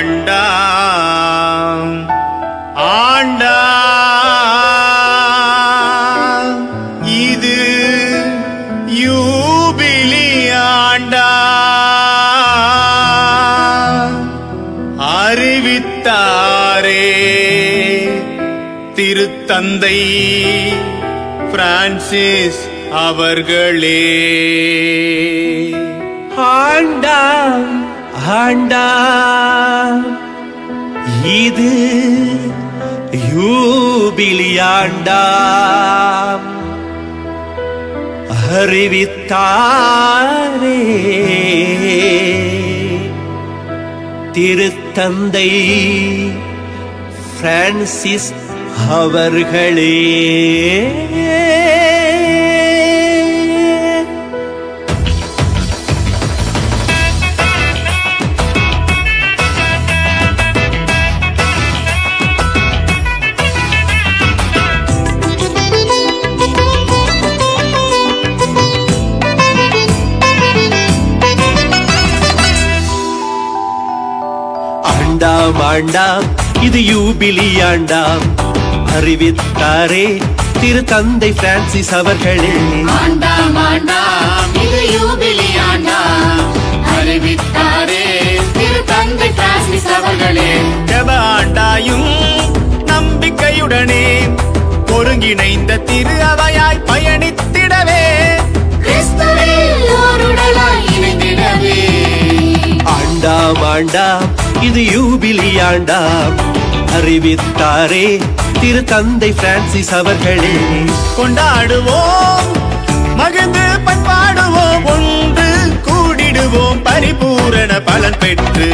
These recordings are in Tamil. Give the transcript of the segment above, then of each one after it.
ஆண்டா. ஆண்டா. இது யூபிலி ஆண்டா. அறிவித்தாரே திருத்தந்தை பிரான்சிஸ் அவர்களே. ஆண்டாம் ஆண்டா இது யூபிலியாண்டாம் அறிவித்தாரே திருத்தந்தை பிரான்சிஸ் அவர்களே. ஆண்டாம் ஆண்டாம் இது யூபிலி ஆண்டாம் அறிவித்தாரே திரு தந்தை பிரான்சிஸ் அவர்களே. ஆண்டாம் ஆண்டாம் இது யூபிலி ஆண்டாம் அறிவித்தாரே திரு தந்தை பிரான்சிஸ் அவர்களே. ஜப ஆண்டாயும் நம்பிக்கையுடனே ஒருங்கிணைந்த திரு அவையாய் பயணித்திடவே. ஆண்டாம் ஆண்டாம் இது யூபிலி ஆண்டாம் அறிவித்தாரே திரு தந்தை பிரான்சிஸ் அவர்களே. கொண்டாடுவோம் மகிழ்ந்து பண்பாடுவோம் ஒன்று கூடிடுவோம் பரிபூரண பலன் பெற்று.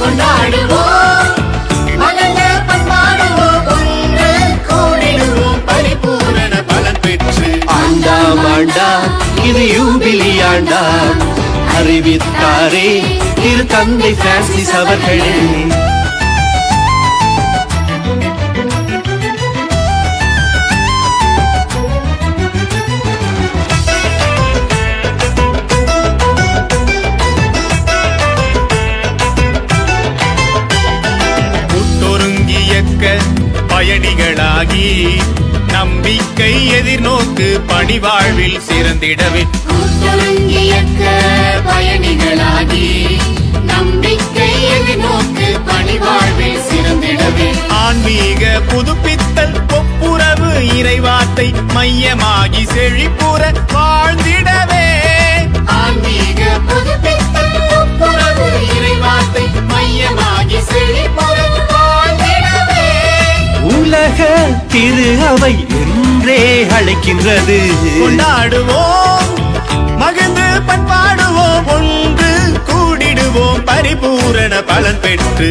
கொண்டாடுவோம் மகிழ்ந்து பண்பாடுவோம் ஒன்று கூடிடுவோம் பரிபூரண பலன் பெற்று. ஆண்டாம் ஆண்டாம் இது யூபிலி ஆண்டாம் அறிவித்தாரே. திரு தந்தை பிரான்சிஸ் அவர்களே. நம்பிக்கை எதிர்நோக்கு பணிவாழ்வில் சிறந்திடவே. பயணிகளாகி நம்பிக்கை எதிர்நோக்கு பணிவாழ்வில் சிறந்திடவே. ஆன்மீக புதுப்பித்தல் ஒப்புரவு இறைவார்த்தை மையமாகி செழிப்புற வாழ்ந்திடவே. ஆன்மீக புதுப்பித்தல் ஒப்புரவு இறைவார்த்தை திரு அவை என்றே அழைக்கின்றது. கொண்டாடுவோம் மகிழ்ந்து பண்பாடுவோம் ஒன்று கூடிடுவோம் பரிபூரண பலன் பெற்று.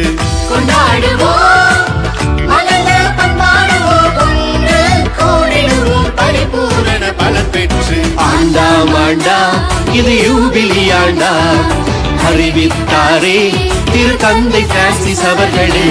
கொண்டாடுவோம் மகிழ்ந்து பண்பாடுவோம் ஒன்று கூடிடுவோம் பரிபூரண பலன் பெற்று. ஆண்டாம் இது யூபிலி ஆண்டாம் அறிவித்தாரே திரு தந்தை பிரான்சிஸ் அவர்களே.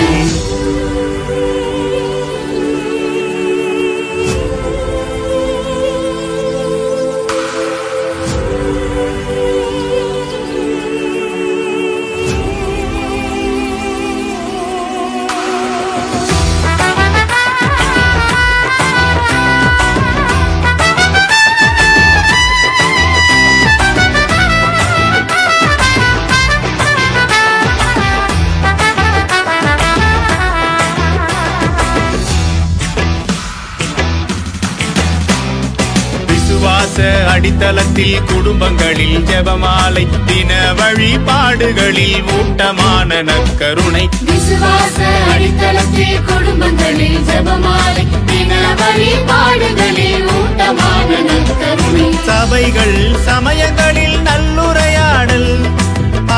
விசுவாச அடித்தளத்தில் குடும்பங்களில் ஜெபமாலை தின வழிபாடுகளில் ஊட்டமான நற்கருணை. விசுவாச அடித்தளத்தில் குடும்பங்களில் ஜெபமாலை தின வழிபாடுகளில் ஊட்டமான நற்கருணை. சபைகள் சமயங்களில் நல்லுரையாடல்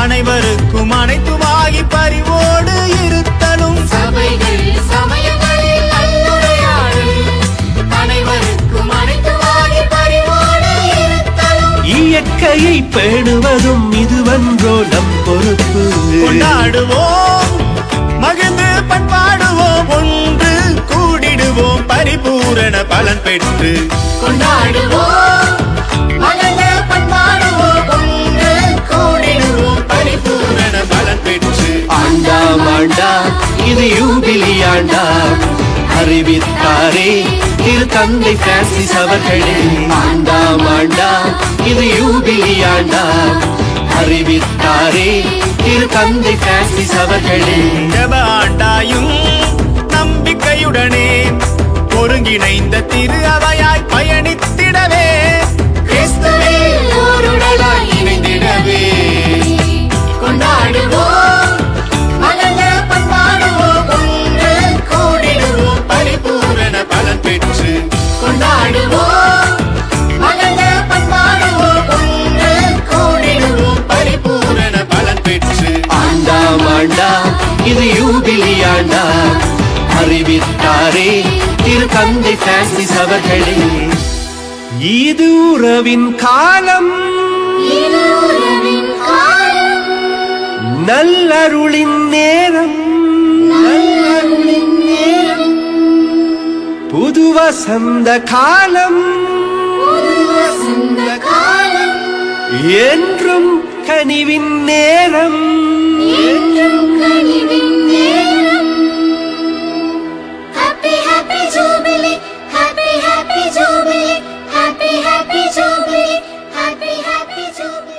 அனைவருக்கும் அனைத்துமாகி பரிவோடு இயற்கையை பேணுவதும் இதுவன்றோ நம் பொறுப்பு. கொண்டாடுவோம் மகிழ்ந்து பண்பாடுவோம் ஒன்று கூடிடுவோம் பரிபூரண பலன் பெற்று. கொண்டாடுவோம் மகிழ்ந்து பண்பாடுவோம் ஒன்று கூடிடுவோம் பரிபூரண பலன் பெற்று. ஆண்டாம் ஆண்டாம் இது யூபிலி ஆண்டாம். அறிவித்தாரே. திரு தந்தை பிரான்சிஸ் அவர்களே. ஆண்டா மாண்டா இது யூபிலி ஆண்டாம் அறிவித்தாரே. திரு தந்தை பிரான்சிஸ் அவர்களே. ஜப ஆண்டாயும் நம்பிக்கையுடனே ஒருங்கிணைந்த திரு தந்தை பிரான்சிஸ் அவர்களே இது உறவின் காலம். நல்லருளின் நேரம். புது வசந்த காலம். என்றும் கனிவின் நேரம்.